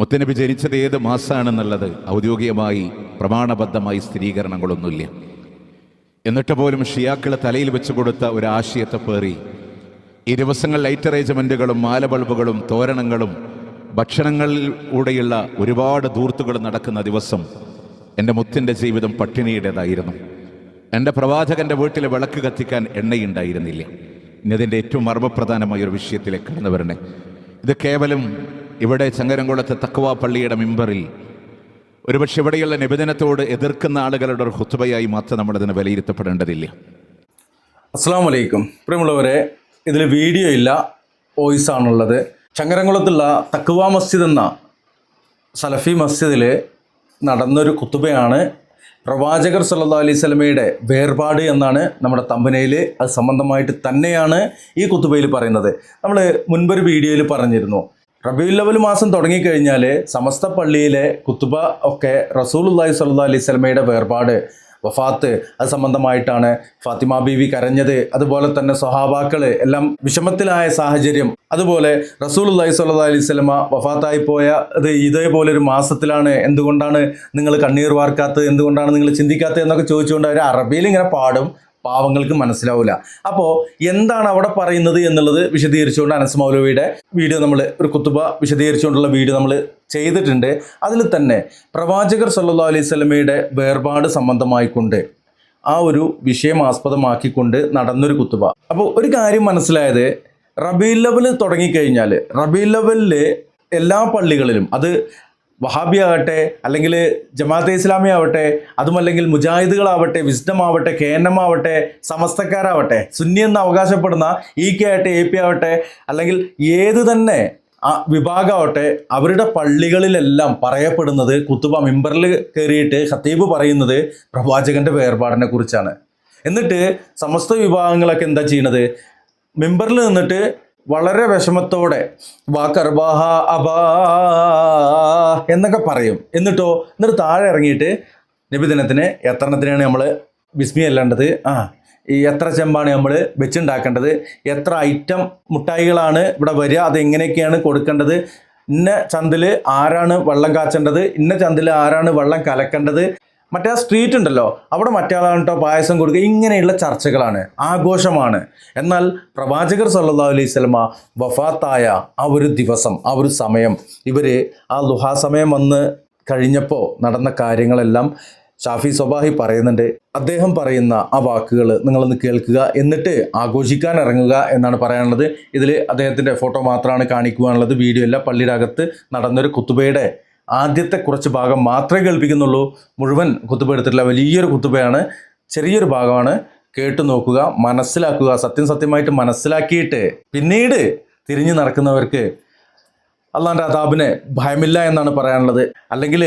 മുത്തനബി ജനിച്ചത് ഏത് മാസമാണെന്നുള്ളത് ഔദ്യോഗികമായി പ്രമാണബദ്ധമായി സ്ഥിരീകരണങ്ങളൊന്നുമില്ല. എന്നിട്ട് പോലും ഷിയാക്കൾ തലയിൽ വെച്ച് കൊടുത്ത ഒരു ആശയത്തെ പേറി ഈ ദിവസങ്ങൾ ലൈറ്റ് അറേഞ്ച്മെന്റുകളും മാല ബൾബുകളും തോരണങ്ങളും ഭക്ഷണങ്ങളിലൂടെയുള്ള ഒരുപാട് ദൂർത്തുകൾ നടക്കുന്ന ദിവസം എന്റെ മുത്തിന്റെ ജീവിതം പട്ടിണിയുടേതായിരുന്നു. എന്റെ പ്രവാചകന്റെ വീട്ടിലെ വിളക്ക് കത്തിക്കാൻ എണ്ണയുണ്ടായിരുന്നില്ല. ഇനി അതിന്റെ ഏറ്റവും മർമ്മപ്രധാനമായ ഒരു വിഷയത്തിലേക്ക് കടന്നു വരണേ. ഇത് കേവലം ഇവിടെ ചങ്ങരംകുളത്തെ തക്കുവ പള്ളിയുടെ മിമ്പറിൽ ഒരുപക്ഷെ ഇവിടെയുള്ള നിബന്ധനത്തോട് എതിർക്കുന്ന ആളുകളുടെ ഒരു ഹുത്തുബയായി മാത്രം നമ്മളതിനെ വിലയിരുത്തപ്പെടേണ്ടതില്ല. അസ്സാം വലൈക്കും പ്രിയമുള്ളവരെ ഇതിൽ വീഡിയോ ഇല്ല വോയിസ് ആണുള്ളത്. ചങ്ങരംകുളത്തുള്ള തക്കുവ മസ്ജിദ് എന്ന സലഫി മസ്ജിദിൽ നടന്നൊരു കുത്തുബയാണ് പ്രവാചകർ സല്ലാ അലൈഹി സ്വലമയുടെ വേർപാട് എന്നാണ് നമ്മുടെ തമ്പനയിൽ അത് സംബന്ധമായിട്ട് തന്നെയാണ് ഈ കുത്തുബയിൽ പറയുന്നത്. നമ്മൾ മുൻപൊരു വീഡിയോയിൽ പറഞ്ഞിരുന്നു. റബീഉൽ ലവൽ മാസം തുടങ്ങിക്കഴിഞ്ഞാൽ സമസ്ത പള്ളിയിലെ കുത്തുബ ഒക്കെ റസൂലുല്ലാഹി സ്വല്ലല്ലാഹി അലൈഹി സ്വലമയുടെ വേർപാട് വഫാത്ത് അത് സംബന്ധമായിട്ടാണ് ഫാത്തിമ ബീവി കരഞ്ഞത്. അതുപോലെ തന്നെ സ്വഹാബാക്കൾ എല്ലാം വിഷമത്തിലായ സാഹചര്യം. അതുപോലെ അള്ളഹി സ്വല്ലാ അലൈഹി സ്വലമ വഫാത്തായി പോയ അത് ഇതേപോലെ ഒരു മാസത്തിലാണ്. എന്തുകൊണ്ടാണ് നിങ്ങൾ കണ്ണീർ വാർക്കാത്തത്? എന്തുകൊണ്ടാണ് നിങ്ങൾ ചിന്തിക്കാത്തത്? എന്നൊക്കെ ചോദിച്ചുകൊണ്ട് അവർ അറബിയിൽ ഇങ്ങനെ പാടും. പാവങ്ങൾക്ക് മനസ്സിലാവില്ല അപ്പോൾ എന്താണ് അവിടെ പറയുന്നത് എന്നുള്ളത് വിശദീകരിച്ചുകൊണ്ട് അനസ് മൗലവിയുടെ വീഡിയോ നമ്മൾ ഒരു കുത്തുബ വിശദീകരിച്ചുകൊണ്ടുള്ള വീഡിയോ നമ്മൾ ചെയ്തിട്ടുണ്ട്. അതിൽ തന്നെ പ്രവാചകർ സല്ലാ അലൈഹി സ്വലമയുടെ വേർപാട് സംബന്ധമായിക്കൊണ്ട് ആ ഒരു വിഷയം ആസ്പദമാക്കിക്കൊണ്ട് നടന്നൊരു കുത്തുബ. അപ്പോൾ ഒരു കാര്യം മനസ്സിലായത് റബീൽ ലെവൽ തുടങ്ങിക്കഴിഞ്ഞാൽ റബീൽ ലെവലിൽ എല്ലാ പള്ളികളിലും അത് വഹാബി ആകട്ടെ അല്ലെങ്കിൽ ജമാഅത്തെ ഇസ്ലാമി ആവട്ടെ അതുമല്ലെങ്കിൽ മുജാഹിദുകളാവട്ടെ വിസ്ഡം ആവട്ടെ കെ എൻ എം ആവട്ടെ സമസ്തക്കാരാവട്ടെ സുന്നി എന്ന് അവകാശപ്പെടുന്ന ഇ കെ ആവട്ടെ എ പി ആവട്ടെ അല്ലെങ്കിൽ ഏത് തന്നെ ആ വിഭാഗമാവട്ടെ അവരുടെ പള്ളികളിലെല്ലാം പറയപ്പെടുന്നത് കുത്തുബ മിമ്പറിൽ കയറിയിട്ട് ഖത്തീബ് പറയുന്നത് പ്രവാചകന്റെ വേർപാടിനെ കുറിച്ചാണ്. എന്നിട്ട് സമസ്ത വിഭാഗങ്ങളൊക്കെ എന്താ ചെയ്യണത്? മെമ്പറിൽ നിന്നിട്ട് വളരെ വിഷമത്തോടെ വാക്കർബാഹ അബാ എന്നൊക്കെ പറയും. എന്നിട്ടോ എന്നിട്ട് താഴെ ഇറങ്ങിയിട്ട് നബിദിനത്തിന് എത്രണത്തിനാണ് നമ്മൾ വിസ്മി അല്ലേണ്ടത് ആ ഈ എത്ര ചെമ്പാണ് നമ്മൾ വെച്ചുണ്ടാക്കേണ്ടത് എത്ര ഐറ്റം മുട്ടായികളാണ് ഇവിടെ വരിക അത് എങ്ങനെയൊക്കെയാണ് കൊടുക്കേണ്ടത് ഇന്ന ചന്തിൽ ആരാണ് വെള്ളം കാച്ചേണ്ടത് ഇന്ന ചന്തിൽ ആരാണ് വെള്ളം കലക്കേണ്ടത് മറ്റേ ആ സ്ട്രീറ്റ് ഉണ്ടല്ലോ അവിടെ മറ്റേ ആളാണ് കേട്ടോ പായസം കൊടുക്കുക. ഇങ്ങനെയുള്ള ചർച്ചകളാണ് ആഘോഷമാണ്. എന്നാൽ പ്രവാചകർ സല്ലാ അലൈഹി സ്വലമ വഫാത്തായ ആ ഒരു ദിവസം ആ ഒരു സമയം ഇവർ ആ ലുഹാ സമയം വന്ന് കഴിഞ്ഞപ്പോൾ നടന്ന കാര്യങ്ങളെല്ലാം ഷാഫി സ്വബാഹി പറയുന്നുണ്ട്. അദ്ദേഹം പറയുന്ന ആ വാക്കുകൾ നിങ്ങളൊന്ന് കേൾക്കുക എന്നിട്ട് ആഘോഷിക്കാൻ ഇറങ്ങുക എന്നാണ് പറയാനുള്ളത്. ഇതിൽ അദ്ദേഹത്തിന്റെ ഫോട്ടോ മാത്രമാണ് കാണിക്കുവാനുള്ളത്. വീഡിയോ അല്ല പള്ളിയുടെ അകത്ത് നടന്നൊരു കുത്തുബയുടെ ആദ്യത്തെ കുറച്ച് ഭാഗം മാത്രമേ കേൾപ്പിക്കുന്നുള്ളൂ. മുഴുവൻ കുത്തുബ എടുത്തിട്ടില്ല വലിയൊരു കുത്തുബയാണ് ചെറിയൊരു ഭാഗമാണ്. കേട്ടു നോക്കുക മനസ്സിലാക്കുക സത്യം സത്യമായിട്ട് മനസ്സിലാക്കിയിട്ട് പിന്നീട് തിരിഞ്ഞു നടക്കുന്നവർക്ക് അള്ളാന്റെ അതാബിനെ ഭയമില്ല എന്നാണ് പറയാനുള്ളത്. അല്ലെങ്കിൽ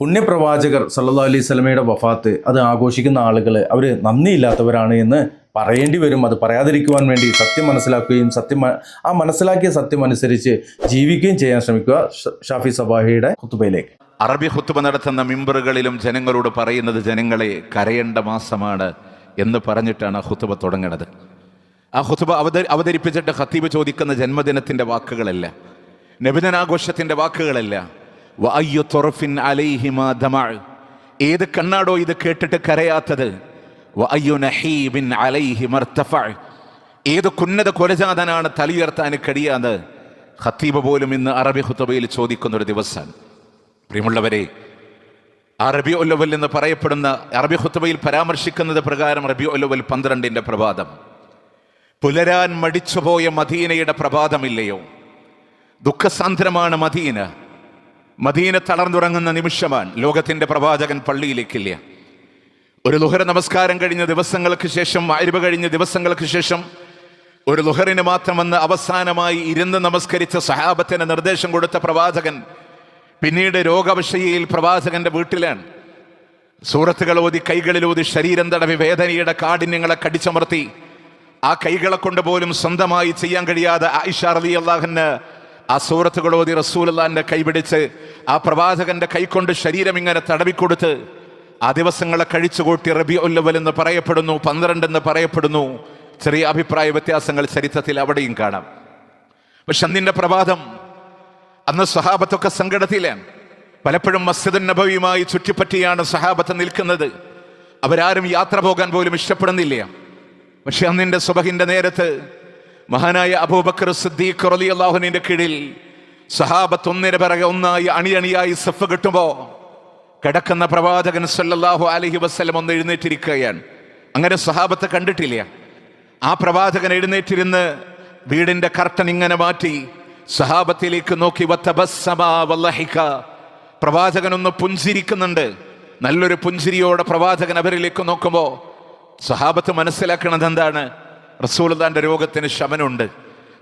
പുണ്യപ്രവാചകർ സല്ലാ അലൈഹി സ്വലമയുടെ വഫാത്ത് അത് ആഘോഷിക്കുന്ന ആളുകൾ അവർ നന്ദിയില്ലാത്തവരാണ് എന്ന് പറയേണ്ടി വരും. അത് പറയാതിരിക്കുവാൻ വേണ്ടി സത്യം മനസ്സിലാക്കുകയും സത്യം ആ മനസ്സിലാക്കിയ സത്യം അനുസരിച്ച് ജീവിക്കുകയും ചെയ്യാൻ ശ്രമിക്കുക. ഷാഫി സബാഹിയുടെ കുത്തുബയിലേക്ക്. അറബി ഹുത്തുബ നടത്തുന്ന മിമ്പറുകളിലും ജനങ്ങളോട് പറയുന്നത് ജനങ്ങളെ കരയേണ്ട മാസമാണ് എന്ന് പറഞ്ഞിട്ടാണ് ഹുത്തുബ തുടങ്ങുന്നത് ആ ഹുത്തുബ അവത അവതരിപ്പിച്ചിട്ട് ഖത്തീബ് ചോദിക്കുന്ന ജന്മദിനത്തിന്റെ വാക്കുകളല്ല. നബിദനാഘോഷത്തിന്റെ വാക്കുകളല്ല. വഅയ്യു തൊറഫിൻ അലൈഹിമ ദമഅ. ഏത് കണ്ണാടോ ഇത് കേട്ടിട്ട് കരയാത്തത് ഏത് കുന്നത കൊലജാതനാണ് തലയുയർത്താൻ കഴിയാതെ ഖത്തീബ് പോലും ഇന്ന് അറബി ഹുത്തബയിൽ ചോദിക്കുന്ന ഒരു ദിവസമാണ്. പ്രിയമുള്ളവരെ അറബി റബി ഒല്ലവൽ എന്ന് പറയപ്പെടുന്ന അറബി ഹുത്തബയിൽ പരാമർശിക്കുന്നത് പ്രകാരം അറബി ഒല്ലവൽ പന്ത്രണ്ടിന്റെ പ്രഭാതം. പുലരാൻ മടിച്ചുപോയ മദീനയുടെ പ്രഭാതമില്ലയോ? ദുഃഖസാന്ദ്രമാണ് മദീന. മദീന തളർന്നുറങ്ങുന്ന നിമിഷമാണ്. ലോകത്തിന്റെ പ്രവാചകൻ പള്ളിയിലേക്കില്ല. ഒരു ലുഹർ നമസ്കാരം കഴിഞ്ഞ ദിവസങ്ങൾക്ക് ശേഷം വായ്പ കഴിഞ്ഞ ദിവസങ്ങൾക്ക് ശേഷം ഒരു ലുഹറിന് മാത്രം വന്ന് അവസാനമായി ഇരുന്ന് നമസ്കരിച്ച സഹാബത്തിന് നിർദ്ദേശം കൊടുത്ത പ്രവാചകൻ പിന്നീട് രോഗവശയിൽ പ്രവാചകന്റെ വീട്ടിലാണ്. സൂറത്തുകൾ ഓതി കൈകളിലൂതി ശരീരം തടവി വേദനയുടെ കാഠിന്യങ്ങളെ കടിച്ചമർത്തി ആ കൈകളെ കൊണ്ട് പോലും സ്വന്തമായി ചെയ്യാൻ കഴിയാതെ ആയിഷ അലി അള്ളാഹന് ആ സൂറത്തുകൾ ഓതി റസൂൽ അള്ളാഹിന്റെ കൈപിടിച്ച് ആ പ്രവാചകന്റെ കൈകൊണ്ട് ശരീരം ഇങ്ങനെ തടവിക്കൊടുത്ത് ആ ദിവസങ്ങളെ കഴിച്ചുകൂട്ടി റബി ഉല്ലവൽ എന്ന് പറയപ്പെടുന്നു പന്ത്രണ്ട് എന്ന് പറയപ്പെടുന്നു. ചെറിയ അഭിപ്രായ വ്യത്യാസങ്ങൾ ചരിത്രത്തിൽ അവിടെയും കാണാം. പക്ഷെ അന്നിന്റെ പ്രഭാതം അന്ന് സഹാബത്തൊക്കെ സങ്കടത്തിലാണ് പലപ്പോഴും മസ്ജിദ് നബവിയുമായി ചുറ്റിപ്പറ്റിയാണ് സഹാബത്ത് നിൽക്കുന്നത്. അവരാരും യാത്ര പോകാൻ പോലും ഇഷ്ടപ്പെടുന്നില്ല. പക്ഷെ അന്നിന്റെ സുബഹിന്റെ നേരത്ത് മഹാനായ അബൂബക്കർ സിദ്ദീഖ് റലി അള്ളാഹുനിന്റെ കീഴിൽ സഹാബത്ത് ഒന്നിന് പിറകെ ഒന്നായി അണിയണിയായി സഫ് കിട്ടുമ്പോ കിടക്കുന്ന പ്രവാചകൻ സല്ലാഹു അലഹി വസ്ലം ഒന്ന് എഴുന്നേറ്റിരിക്കുകയാണ്. അങ്ങനെ സഹാബത്തെ കണ്ടിട്ടില്ല. ആ പ്രവാചകൻ എഴുന്നേറ്റിരുന്ന് വീടിന്റെ കർട്ടൻ ഇങ്ങനെ മാറ്റി സഹാബത്തിലേക്ക് നോക്കി വല്ലഹിക്ക വല്ലഹിക. പ്രവാചകൻ ഒന്ന് പുഞ്ചിരിക്കുന്നുണ്ട്. നല്ലൊരു പുഞ്ചിരിയോടെ പ്രവാചകൻ അവരിലേക്ക് നോക്കുമ്പോൾ സഹാബത്ത് മനസ്സിലാക്കണത് എന്താണ്? റസൂൽദാന്റെ രോഗത്തിന് ശമനമുണ്ട്.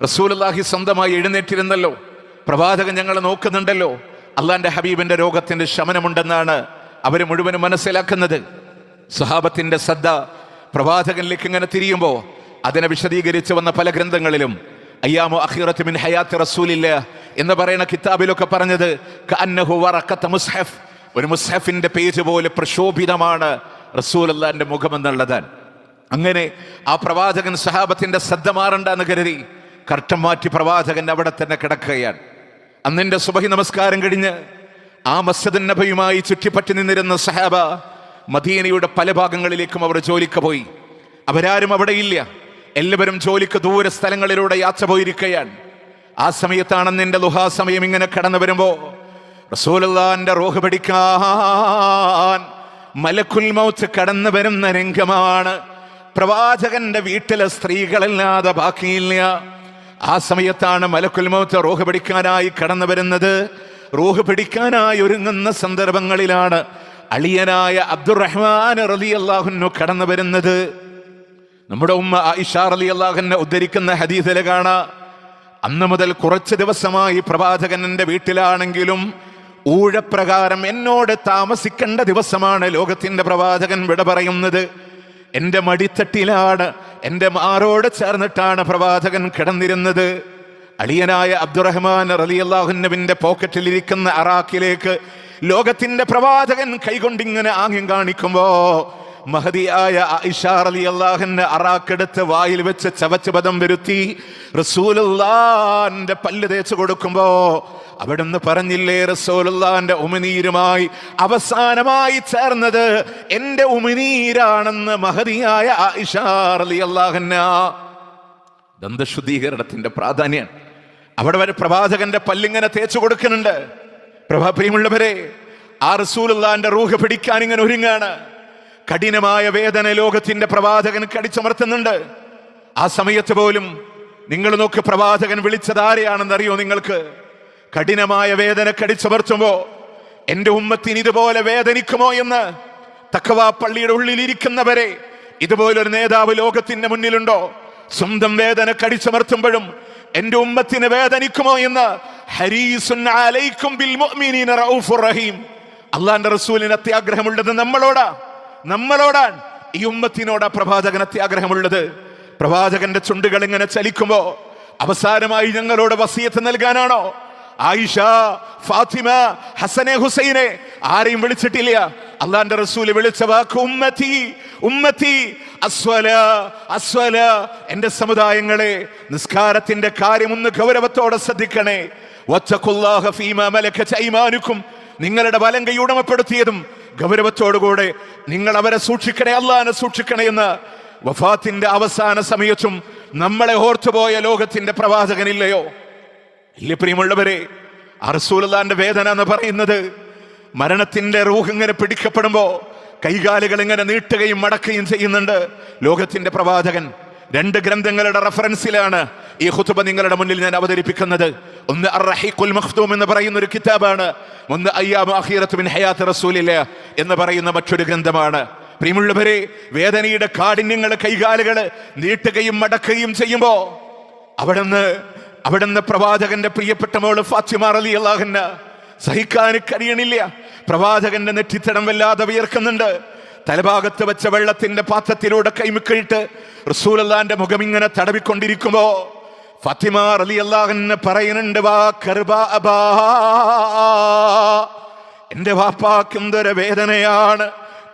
റസൂലുള്ളാഹി സ്വന്തമായി എഴുന്നേറ്റിരുന്നല്ലോ. പ്രവാചകൻ ഞങ്ങളെ നോക്കുന്നുണ്ടല്ലോ. അള്ളാന്റെ ഹബീബിന്റെ രോഗത്തിന്റെ ശമനമുണ്ടെന്നാണ് അവർ മുഴുവനും മനസ്സിലാക്കുന്നത്. സഹാബത്തിന്റെ ശ്രദ്ധ പ്രവാചകനിലേക്ക് ഇങ്ങനെ തിരിയുമ്പോൾ അതിനെ വിശദീകരിച്ച് വന്ന പല ഗ്രന്ഥങ്ങളിലും അയ്യാമോ അഖീറത്ത് മിൻ ഹയാത്ത് റസൂലില്ല എന്ന് പറയുന്ന കിതാബിലൊക്കെ പറഞ്ഞത് മുസ്ഹഫ്. ഒരു മുസ്ഹഫിന്റെ പേജ് പോലെ പ്രശോഭിതമാണ് റസൂൽ അള്ളാന്റെ മുഖമെന്നുള്ളതാണ് അങ്ങനെ ആ പ്രവാചകൻ സഹാബത്തിന്റെ ശ്രദ്ധ മാറണ്ടെന്ന് കരുതി കർട്ടം മാറ്റി പ്രവാചകൻ അവിടെ തന്നെ കിടക്കുകയാണ്. അന്നിന്റെ സുബഹി നമസ്കാരം കഴിഞ്ഞ് ആ മസ്ജിദ് നബിയുമായി ചുറ്റിപ്പറ്റി നിന്നിരുന്ന സഹാബ മദീനയുടെ പല ഭാഗങ്ങളിലേക്കും അവർ ജോലിക്ക് പോയി. അവരാരും അവിടെ ഇല്ല. എല്ലാവരും ജോലിക്ക് ദൂര സ്ഥലങ്ങളിലൂടെ യാത്ര പോയിരിക്കുകയാണ്. ആ സമയത്താണ് നിന്റെ ലുഹാ സമയം ഇങ്ങനെ കടന്നു വരുമ്പോ റസൂലുള്ളാന്റെ റോഹ് പഠിക്കാൻ മലക്കുൽ മൗത്ത് കടന്നു വരുന്ന രംഗമാണ്. പ്രവാചകന്റെ വീട്ടിലെ സ്ത്രീകളില്ലാതെ ബാക്കിയില്ല. ആ സമയത്താണ് മലക്കുൽ മൗത്ത് റോഹ് പിടിക്കാനായി കടന്നു വരുന്നത്. റോഹ് പിടിക്കാനായി ഒരുങ്ങുന്ന സന്ദർഭങ്ങളിലാണ് അളിയനായ അബ്ദുറഹ്മാൻ റലി അള്ളാഹുനു കടന്നു വരുന്നത്. നമ്മുടെ ഉമ്മ ആയിഷ റലി അള്ളാഹുനെ ഉദ്ധരിക്കുന്ന ഹദീസിലെ കാണാ. അന്ന് മുതൽ കുറച്ച് ദിവസമായി പ്രവാചകൻ എന്റെ വീട്ടിലാണെങ്കിലും ഊഴപ്രകാരം എന്നോട് താമസിക്കേണ്ട ദിവസമാണ് ലോകത്തിന്റെ പ്രവാചകൻ വിട പറയുന്നത്. എന്റെ മടിത്തട്ടിലാണ് എന്റെ മാറോട് ചേർന്നിട്ടാണ് പ്രവാചകൻ കിടന്നിരുന്നത്. അളിയനായ അബ്ദുറഹ്മാൻ റലിയല്ലാഹുന്നവിന്റെ പോക്കറ്റിലിരിക്കുന്ന അറാക്കിലേക്ക് ലോകത്തിന്റെ പ്രവാചകൻ കൈകൊണ്ടിങ്ങനെ ആംഗ്യം കാണിക്കുമ്പോൾ മഹതിയായ ഇഷാർ അലി അള്ളാഹന്റെ അറാക്കെടുത്ത് വായിൽ വെച്ച് ചവച്ച് പദം വരുത്തി റസൂലുള്ളാന്റെ പല്ല് തേച്ച് കൊടുക്കുമ്പോ അവിടുന്ന് പറഞ്ഞില്ലേ റസൂലുള്ളാന്റെ ഉമിനീരുമായി അവസാനമായി ചേർന്നത് എന്റെ ഉമിനീരാണെന്ന് മഹതിയായ അള്ളാഹന്ന ദന്തശുദ്ധീകരണത്തിന്റെ പ്രാധാന്യം. അവിടെ വരെ പ്രവാചകന്റെ പല്ലിങ്ങനെ തേച്ചു കൊടുക്കുന്നുണ്ട്. പ്രഭാ പ്രിയമുള്ളവരെ ആ റസൂലുള്ളാന്റെ റൂഹ് പിടിക്കാൻ ഇങ്ങനെ ഒരുങ്ങാണ്. കഠിനമായ വേദന ലോകത്തിന്റെ പ്രവാചകൻ കടിച്ചമർത്തുന്നുണ്ട്. ആ സമയത്ത് പോലും നിങ്ങൾ നോക്ക് പ്രവാചകൻ വിളിച്ചത് ആരെയാണെന്ന് അറിയോ നിങ്ങൾക്ക്? കഠിനമായ വേദന കടിച്ചമർത്തുമ്പോ എന്റെ ഉമ്മത്തിന് ഇതുപോലെ വേദനിക്കുമോ എന്ന് തക്കവാ പള്ളിയുടെ ഉള്ളിൽ ഉള്ളിലിരിക്കുന്നവരെ ഇതുപോലൊരു നേതാവ് ലോകത്തിന്റെ മുന്നിലുണ്ടോ? സ്വന്തം വേദന കടിച്ചമർത്തുമ്പോഴും എന്റെ ഉമ്മത്തിന് വേദനിക്കുമോ എന്ന് അള്ളാന്റെ റസൂലിന് അത്യാഗ്രഹമുള്ളത് നമ്മളോടാ നമ്മളോടാണ്. ഈ ഉമ്മത്തിനോടാ പ്രവാചകൻ അത്യാഗ്രഹമുള്ളത്. പ്രവാചകന്റെ ചുണ്ടുകൾ ഇങ്ങനെ ചലിക്കുമ്പോ അവസാനമായി ഞങ്ങളോട് വസീയത്ത് നൽകാനാണോ? ആയിഷ ഫാത്തിമ ഹസനെ ഹുസൈനെ ആരെയും വിളിച്ചിട്ടില്ല. അള്ളാന്റെ റസൂൽ വിളിച്ച വാക്ക് ഉമ്മത്തി ഉമ്മത്തി അസ്വല അസ്വല എന്റെ സമുദായങ്ങളെ നിസ്കാരത്തിന്റെ കാര്യം ഒന്ന് ഗൗരവത്തോടെ ശ്രദ്ധിക്കണേ. നിങ്ങളുടെ വലം കൈ ഉടമപ്പെടുത്തിയതും ഗൗരവത്തോടുകൂടെ നിങ്ങൾ അവരെ സൂക്ഷിക്കണേ അള്ളാനെ സൂക്ഷിക്കണേ എന്ന്. വഫാത്തിന്റെ അവസാന സമയത്തും നമ്മളെ ഓർത്തുപോയ ലോകത്തിന്റെ പ്രവാചകനില്ലയോ? ഇല്ല പ്രിയമുള്ളവരെ അറസൂലതാന്റെ വേദന എന്ന് പറയുന്നത് മരണത്തിന്റെ റൂഹ് ഇങ്ങനെ പിടിക്കപ്പെടുമ്പോ കൈകാലുകൾ ഇങ്ങനെ നീട്ടുകയും മടക്കുകയും ചെയ്യുന്നുണ്ട്. ലോകത്തിന്റെ പ്രവാചകൻ രണ്ട് ഗ്രന്ഥങ്ങളുടെ റെഫറൻസിലാണ് ഈ ഹുത്തുബ നിങ്ങളുടെ മുന്നിൽ ഞാൻ അവതരിപ്പിക്കുന്നത്. ഒന്ന് അർ-റഹീഖുൽ മഖ്തൂം എന്ന് പറയുന്ന ഒരു കിതാബാണ്. ഒന്ന് അയ്യാം മിൻ ഹയാത്ത് റസൂലില്ല എന്ന് പറയുന്ന മറ്റൊരു ഗ്രന്ഥമാണ്. പ്രിയമുള്ളവരെ വേദനയുടെ കാഠിന്യങ്ങൾ കൈകാലുകൾ നീട്ടുകയും മടക്കുകയും ചെയ്യുമ്പോ അവിടുന്ന് അവിടുന്ന് പ്രവാചകന്റെ പ്രിയപ്പെട്ട മോൾ ഫാത്തിമ അലി അള്ളാഹന്ന സഹിക്കാൻ കഴിയണില്ല പ്രവാചകന്റെ നെറ്റിത്തടം വല്ലാതെ വിയർക്കുന്നുണ്ട് തലഭാഗത്ത് വെച്ച വെള്ളത്തിന്റെ പാത്രത്തിലൂടെ കൈമിക്കിട്ട് റസൂലല്ലാന്റെ മുഖം ഇങ്ങനെ തടവിക്കൊണ്ടിരിക്കുമ്പോ ഫാത്തിമ അലി അള്ളാഹന്ന് പറയുന്നുണ്ട് വാ കർബാ. എന്റെ വാപ്പാക്കും എന്തൊരു വേദനയാണ്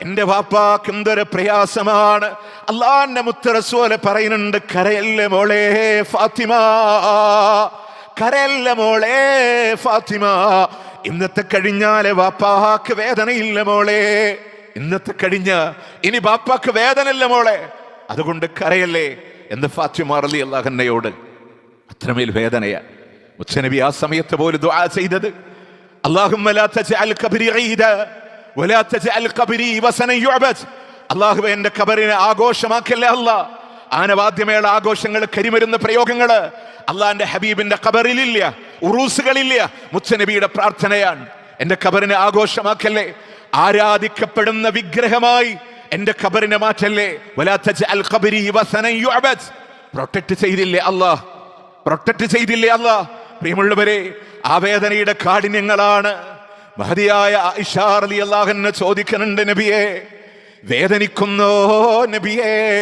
എന്റെ വാപ്പാക്ക് എന്തൊരു പ്രയാസമാണ്. അള്ളാന്റെ മുത്തറസോലെ പറയുന്നുണ്ട് കരയല്ലേ മോളെ ഫാത്തിമ കരയല്ല മോളെ ഫാത്തിമ. ഇന്നത്തെ കഴിഞ്ഞാലെ വാപ്പാക്ക് വേദനയില്ല മോളെ. ഇന്നത്തെ കഴിഞ്ഞ ഇനി ബാപ്പാക്ക് വേദനയില്ല മോളെ. അതുകൊണ്ട് കരയല്ലേ. എന്ന് ഫാത്തിമ അറിയ അള്ളാഹന്നയോട് അത്രമേൽ വേദനയാ. മുച്ചനബി ആ സമയത്ത് പോലും ദുആ ചെയ്തത് അള്ളാഹുമ്മലാത്ത അള്ളാഹു എന്റെ കബറിനെ ആഘോഷമാക്കല്ലേ അല്ല? ആനവാദ്യമേള ആഘോഷങ്ങൾ കരിമരുന്ന പ്രയോഗങ്ങൾ. അള്ളാന്റെ ഹബീബിന്റെ കബറിലില്ല ഉറൂസുകളില്ല മുച്ചനബിയുടെ പ്രാർത്ഥനയാണ്. എന്റെ കബറിനെ ആഘോഷമാക്കല്ലേ? ആരാധിക്കപ്പെടുന്ന വിഗ്രഹമായി എന്റെ ഖബറിനെ മാറ്റല്ലേ? പ്രൊട്ടക്ട് ചെയ്തില്ലേ അള്ളാഹ് പ്രൊട്ടക്ട് ചെയ്തില്ലേ അള്ളാഹ് പ്രിയമുള്ളവരെ ആ വേദനയുടെ കാഠിന്യങ്ങളാണ്. മഹതിയായ ഇഷാർലി അള്ളാഹെന്നെ ചോദിക്കുന്നുണ്ട് നബിയെ. വേദനിക്കുന്നോ നബിയേ?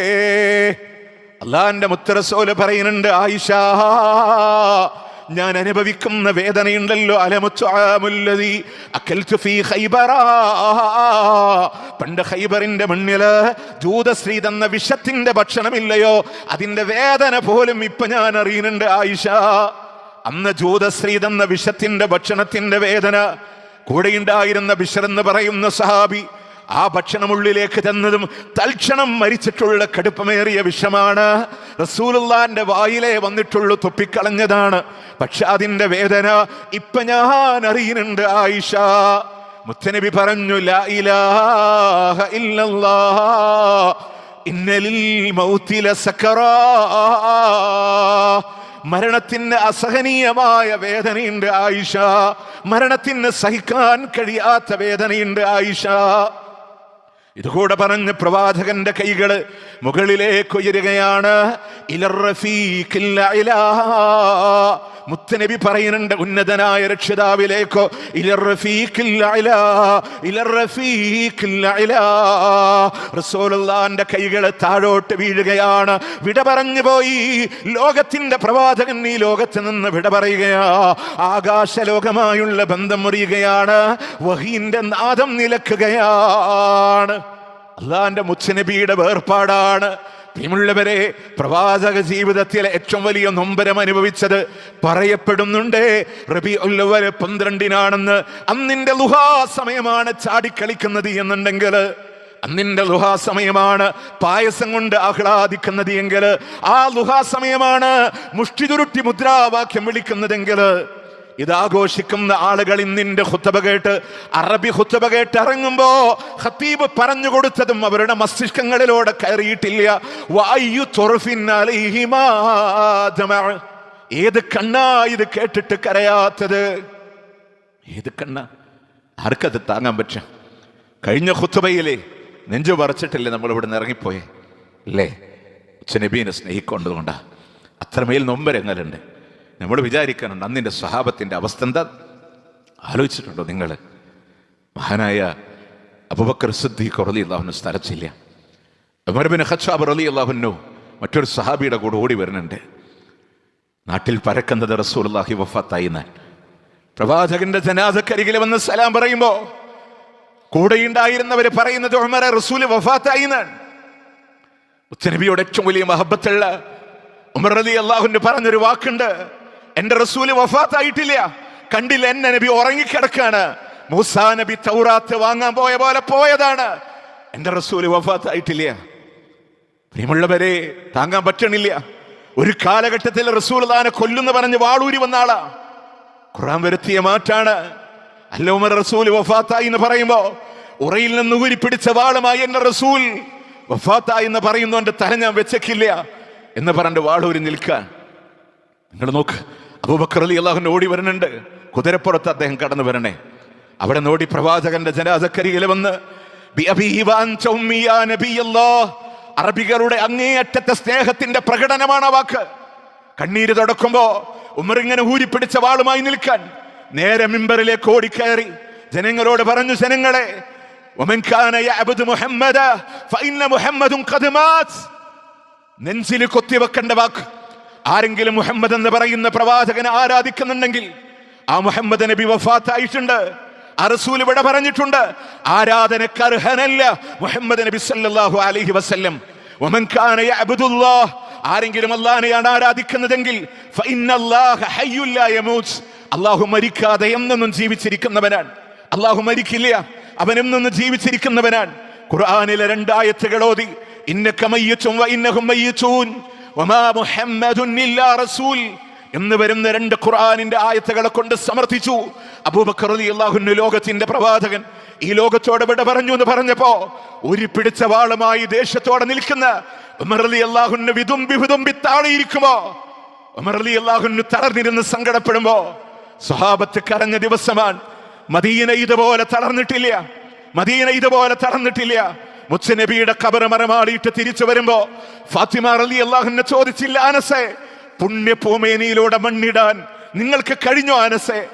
അള്ളാന്റെ മുത്തറസോൽ പറയുന്നുണ്ട് ആയിഷ ഞാൻ അനുഭവിക്കുന്ന വേദനയുണ്ടല്ലോ ഖൈബറ. പണ്ട് ഖൈബറിന്റെ മണ്ണിൽ ജൂതശ്രീ തന്ന വിഷത്തിന്റെ ഭക്ഷണമില്ലയോ? അതിന്റെ വേദന പോലും ഇപ്പൊ ഞാൻ അറിയുന്നുണ്ട് ആയിഷ. അന്ന് ജൂതശ്രീ തന്ന വിഷത്തിന്റെ ഭക്ഷണത്തിന്റെ വേദന കൂടെയുണ്ടായിരുന്ന ബിഷർ എന്ന് പറയുന്ന സഹാബി ആ ഭക്ഷണം ഉള്ളിലേക്ക് തന്നതും തൽക്ഷണം മരിച്ചിട്ടുള്ള കടുപ്പമേറിയ വിഷമാണ്. റസൂലുള്ളാന്റെ വായിലേ വന്നിട്ടുള്ളു തുപ്പിക്കളഞ്ഞതാണ്. പക്ഷെ അതിന്റെ വേദന ഇപ്പൊ ഞാൻ അറിയുന്നുണ്ട് ആയിഷ. മുത്തനബി പറഞ്ഞു ലാ ഇലാഹ ഇന്നലിൽ മൗത്തില സക്കറാ. മരണത്തിന് അസഹനീയമായ വേദനയുണ്ട് ആയിഷ. മരണത്തിന് സഹിക്കാൻ കഴിയാത്ത വേദനയുണ്ട് ആയിഷ. ഇതുകൂടെ പറഞ്ഞ് പ്രവാചകന്റെ കൈകൾ മുകളിലേക്ക് ഉയരുകയാണ്. ഇലർ റഫീഖില്ല. മുത്തനബി പറയുന്നുണ്ട് ഉന്നതനായ രക്ഷിതാവിലേക്കോ. റസൂലുള്ളാന്റെ കൈകളെ താഴോട്ട് വീഴുകയാണ്. വിട പറഞ്ഞു പോയി. ലോകത്തിന്റെ പ്രവാചകൻ ഈ ലോകത്ത് നിന്ന് വിട പറയുകയാ. ആകാശ ലോകമായുള്ള ബന്ധം മുറിയുകയാണ്. വഹീന്റെ നാദം നിലക്കുകയാണ്. അള്ളാന്റെ മുച്ചനബിയുടെ വേർപാടാണ്. പ്രിയമുള്ളവരെ പ്രവാചക ജീവിതത്തിലെ ഏറ്റവും വലിയ നൊമ്പരം അനുഭവിച്ചത് പറയപ്പെടുന്നുണ്ട് റബി ഉള്ളവര് പന്ത്രണ്ടിനാണെന്ന്. അന്നിന്റെ ലുഹാ സമയമാണ് ചാടിക്കളിക്കുന്നത് എന്നുണ്ടെങ്കിൽ അന്നിന്റെ ലുഹാ സമയമാണ് പായസം കൊണ്ട് ആഹ്ലാദിക്കുന്നത് എങ്കിൽ ആ ലുഹാ സമയമാണ് മുഷ്ടിതുരുട്ടി മുദ്രാവാക്യം വിളിക്കുന്നതെങ്കിൽ ഇത് ആഘോഷിക്കുന്ന ആളുകൾ ഇന്നിന്റെ ഹുത്തബ കേട്ട് അറബി ഹുത്തബ കേട്ട് ഇറങ്ങുമ്പോ ഖത്തീബ് പറഞ്ഞു കൊടുത്തതും അവരുടെ മസ്തിഷ്കങ്ങളിലൂടെ കയറിയിട്ടില്ല. വായു. ഏത് കണ്ണാ ഇത് കേട്ടിട്ട് കരയാത്തത്? ഏത് കണ്ണ? ആർക്കത് താങ്ങാൻ പറ്റും? കഴിഞ്ഞ ഹുത്തുബയിലെ നെഞ്ചു പറിച്ചിട്ടില്ലേ നമ്മൾ ഇവിടെ നിന്ന് ഇറങ്ങിപ്പോയേ അല്ലേ ഉച്ചനബീനെ സ്നേഹിക്കൊണ്ടതുകൊണ്ടാ. അത്രമേൽ നൊമ്പരങ്ങളുണ്ട് നമ്മൾ വിചാരിക്കാനുണ്ട് അന്നിന്റെ സ്വഭാവത്തിന്റെ അവസ്ഥ എന്താ? ആലോചിച്ചിട്ടുണ്ടോ നിങ്ങൾ മഹാനായ അബുബക്കർ സിദ്ദീഖ് റലി അള്ളാഹുനു സ്ഥലച്ചില്ല ഉമർബിൻ ഹച്ചാബ് റലി അള്ളാഹുനു മറ്റൊരു സഹാബിയുടെ കൂടെ ഓടി വരുന്നുണ്ട്. നാട്ടിൽ പരക്കുന്നത് റസൂലുള്ളാഹി വഫാത്തായി ഞാൻ പ്രവാചകന്റെ ജനാഥക്കരികിൽ വന്ന് സലാം പറയുമ്പോ കൂടെയുണ്ടായിരുന്നവര് പറയുന്നത് ഉമറെ റസൂൽ വഫാത്തായി എന്നാണ് ഉച്ചനബിയോട് ഏറ്റവും വലിയ മഹബത്തുള്ള ഉമർ അലി അള്ളാഹുന്റെ പറഞ്ഞൊരു വാക്കുണ്ട്. എന്റെ റസൂൽ വഫാത്തായിട്ടില്ല. കണ്ടില്ല എന്നെ നബി ഉറങ്ങിക്കിടക്കാണ്. മൂസാ നബി തൗറാത്ത് വാങ്ങാൻ പോയ പോലെ പോയതാണ്. എന്റെ റസൂൽ വഫാത്തായിട്ടില്ല. പ്രിയമുള്ളവരെ താങ്ങാൻ പറ്റണില്ല. ഒരു കാലഘട്ടത്തിൽ റസൂൽ താനെ കൊല്ലുന്ന പറഞ്ഞ് വാളൂരി വന്ന ആളാ. ഖുറാൻ വരുത്തിയ മാറ്റാണ്. അല്ലോമർ റസൂൽ വഫാത്തായി എന്ന് പറയുമ്പോ ഉറയിൽ നിന്ന് ഊരി പിടിച്ച വാളുമായി എന്റെ റസൂൽ വഫാത്തായി എന്ന് പറയുന്നോണ്ട് തല ഞാൻ വെച്ചേക്കില്ല. എന്ന് പറഞ്ഞ് വാളൂരി നിൽക്കാൻ നിങ്ങൾ നോക്ക് അബൂബക്കർ അലി അള്ളാഹു ഓടി വരുന്നുണ്ട്. കുതിരപ്പുറത്ത് അദ്ദേഹം കടന്നു വരണേ. അവിടെ നോടി പ്രവാചകന്റെ ജനാസക്കരിയിൽ വന്ന് അറബികളുടെ അങ്ങേയറ്റത്തെ സ്നേഹത്തിന്റെ പ്രകടനമാണ് ആ വാക്ക്. കണ്ണീര് തുടക്കുമ്പോ ഉമ്മറിങ്ങനെ ഊരിപ്പിടിച്ച വാളുമായി നിൽക്കാൻ നേരെ മിമ്പറിലേക്ക് ഓടിക്കയറി. ജനങ്ങളോട് പറഞ്ഞു ജനങ്ങളെ മുഹമ്മദ് നെഞ്ചിൽ കൊത്തിവെക്കേണ്ട വാക്ക്. ആരെങ്കിലും മുഹമ്മദ് എന്ന് പറയുന്ന പ്രവാചകനെ ആരാധിക്കുന്നുണ്ടെങ്കിൽ ആ മുഹമ്മദ് നബി വഫാത്തായിട്ടുണ്ട്. ആ റസൂൽ ഇവിടെ പറഞ്ഞിട്ടുണ്ട്. ആരാധനക്ക് അർഹനല്ല മുഹമ്മദ് നബി സല്ലല്ലാഹു അലൈഹി വസല്ലം. വമൻ കാന യഅബ്ദുല്ലാഹ്. ആരെങ്കിലും അള്ളാഹിനെയാണ് ആരാധിക്കുന്നതെങ്കിൽ ഫഇന്നല്ലാഹ ഹയ്യുൻ ലാ യമൂത്ത്. അള്ളാഹു മരിക്കാതെ എന്നൊന്നും ജീവിച്ചിരിക്കുന്നവനാണ്. അള്ളാഹു മരിക്കില്ല അവൻ എന്നെന്നും ജീവിച്ചിരിക്കുന്നവനാണ്. ഖുർആനിലെ രണ്ടായത്തുകൾ ഓതി ഇന്നക മയ്യിത്തും വ ഇന്നഹും മയ്യിത്തൂൻ. വമാ മുഹമ്മദുൻ റസൂൽ എന്ന് വരുന്ന രണ്ട് ഖുർആാനിന്റെ ആയത്തുകളെ കൊണ്ട് സമർത്ഥിച്ചു. അബൂബക്കർ അള്ളാഹുന്നു ലോകത്തിന്റെ പ്രവാചകൻ ഈ ലോകത്തോട് വിട പറഞ്ഞു എന്ന് പറഞ്ഞപ്പോ ഒരു പിടിച്ച വാളുമായി ദേശത്തോടെ നിൽക്കുന്ന ഉമർ അലി അള്ളാഹുന്ന് വിതുമ്പി വിതുമ്പി താഴെയിരിക്കുമോ? ഉമർ അലി അള്ളാഹുന്ന് തളർന്നിരുന്ന് സങ്കടപ്പെടുമ്പോ സ്വഹാബത്ത് കരഞ്ഞ ദിവസമാണ് മദീന ഇതുപോലെ തളർന്നിട്ടില്ല മദീന ഇതുപോലെ തളർന്നിട്ടില്ല മുച്ചനബിയുടെ കബറ് മരമാടിയിട്ട് തിരിച്ചു വരുമ്പോ ഫാത്തിമ അലി അള്ളാഹുനെ ചോദിച്ചില്ല അനസേ പുണ്യഭൂമേനിയിലൂടെ മണ്ണിടാൻ നിങ്ങൾക്ക് കഴിഞ്ഞോ അനസേ?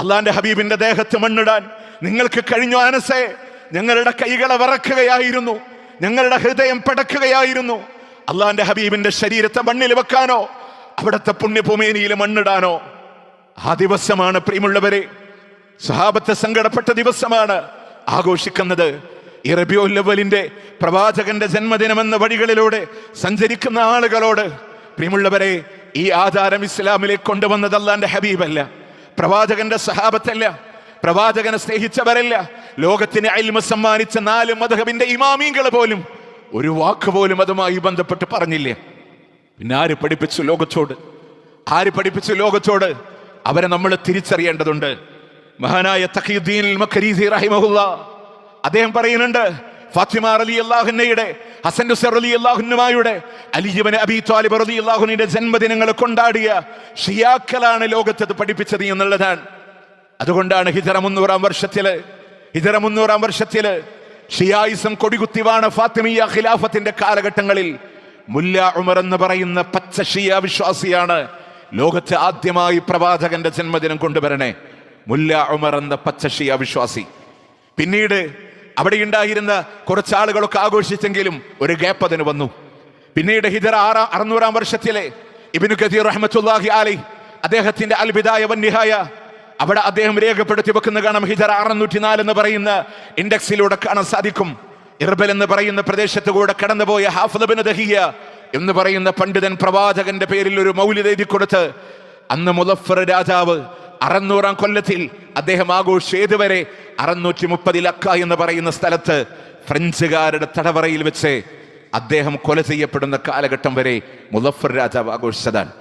അള്ളാന്റെ ഹബീബിന്റെ ദേഹത്ത് മണ്ണിടാൻ നിങ്ങൾക്ക് കഴിഞ്ഞോ അനസേ? ഞങ്ങളുടെ കൈകളെ വറക്കുകയായിരുന്നു ഞങ്ങളുടെ ഹൃദയം പടക്കുകയായിരുന്നു. അള്ളാന്റെ ഹബീബിന്റെ ശരീരത്തെ മണ്ണിൽ വെക്കാനോ അവിടുത്തെ പുണ്യഭൂമേനിയിൽ മണ്ണിടാനോ? ആ ദിവസമാണ് പ്രിയമുള്ളവരെ സഹാബത്തെ സങ്കടപ്പെട്ട ദിവസമാണ് ആഘോഷിക്കുന്നത്. ഈ ലവലിന്റെ പ്രവാചകന്റെ ജന്മദിനമെന്ന വഴികളിലൂടെ സഞ്ചരിക്കുന്ന ആളുകളോട് പ്രിയമുള്ളവരെ ഈ ആധാരം ഇസ്ലാമിലേക്ക് കൊണ്ടുവന്നത് അല്ലാന്റെ ഹബീബല്ല. പ്രവാചകന്റെ സഹാബത്തല്ല. പ്രവാചകനെ സ്നേഹിച്ചവരല്ല. ലോകത്തിന് അൽമ സമ്മാനിച്ച നാല് മധുഹബിന്റെ ഇമാമീങ്ങൾ പോലും ഒരു വാക്ക് പോലും അതുമായി ബന്ധപ്പെട്ട് പറഞ്ഞില്ലേ? പിന്നെ ആര് പഠിപ്പിച്ചു ലോകത്തോട്? ആര് പഠിപ്പിച്ചു ലോകത്തോട്? അവരെ നമ്മൾ തിരിച്ചറിയേണ്ടതുണ്ട്. മഹാനായ തഖീദ്ദീൻ മഖരീസി റഹിമഹുല്ല അദ്ദേഹം പറയുന്നുണ്ട് ഫാത്തിമ അലി അള്ളാഹുന്നയുടെ ഹസൻ ഹുസർ അലി അള്ളാഹുന്നുമായുടെ അലിജിബൻ അബി താലിബ് അലി അള്ളാഹുനയുടെ ജന്മദിനങ്ങൾ കൊണ്ടാടിയ ഷിയാക്കളാണ് ലോകത്തത് പഠിപ്പിച്ചത് എന്നുള്ളതാണ്. അതുകൊണ്ടാണ് ഹിജറ മുന്നൂറാം വർഷത്തിൽ ഹിജറ മുന്നൂറാം വർഷത്തിൽ ഷിയായിസം കൊടികുത്തിവാണ് ഫാത്തിമിയ ഖിലാഫത്തിന്റെ കാലഘട്ടങ്ങളിൽ മുല്ല ഉമർ എന്ന് പറയുന്ന പച്ച ഷിയ വിശ്വാസിയാണ് ലോകത്ത് ആദ്യമായി പ്രവാചകന്റെ ജന്മദിനം കൊണ്ടുവരണേ. മുല്ല ഉമർ എന്ന പച്ച ഷിയ വിശ്വാസി. പിന്നീട് അവിടെ ഉണ്ടായിരുന്ന കുറച്ചാളുകളൊക്കെ ആഘോഷിച്ചെങ്കിലും ഒരു ഗ്യാപ്പ് അതിന് വന്നു. പിന്നീട് ഹിജറ ആറാം അറുന്നൂറാം വർഷത്തിലെ ഇബിനു ഖദീർ റഹ്മത്തുല്ലാഹി അലി അദ്ദേഹത്തിന്റെ അൽബിദായ വന്യഹായ അവിടെ അദ്ദേഹം രേഖപ്പെടുത്തി വെക്കുന്ന കാണാം. ഹിജറ അറുന്നൂറ്റി നാല് എന്ന് പറയുന്ന ഇൻഡെക്സിലൂടെ കാണാൻ സാധിക്കും. ഇർബൽ എന്ന് പറയുന്ന പ്രദേശത്ത് കൂടെ കടന്നുപോയ ഹാഫിദ് ദഹിയ എന്ന് പറയുന്ന പണ്ഡിതൻ പ്രവാചകന്റെ പേരിൽ ഒരു മൗലിത എഴുതി കൊടുത്ത് അന്ന് മുലഫർ രാജാവ് അറുന്നൂറാം കൊല്ലത്തിൽ അദ്ദേഹം ആഘോഷ് ഏതുവരെ അറുന്നൂറ്റി മുപ്പതിൽ അക്ക എന്ന് പറയുന്ന സ്ഥലത്ത് ഫ്രഞ്ചുകാരുടെ തടവറയിൽ വെച്ച് അദ്ദേഹം കൊല ചെയ്യപ്പെടുന്ന കാലഘട്ടം വരെ മുലഫർ രാജാവ് ആഘോഷിച്ചതാണ്.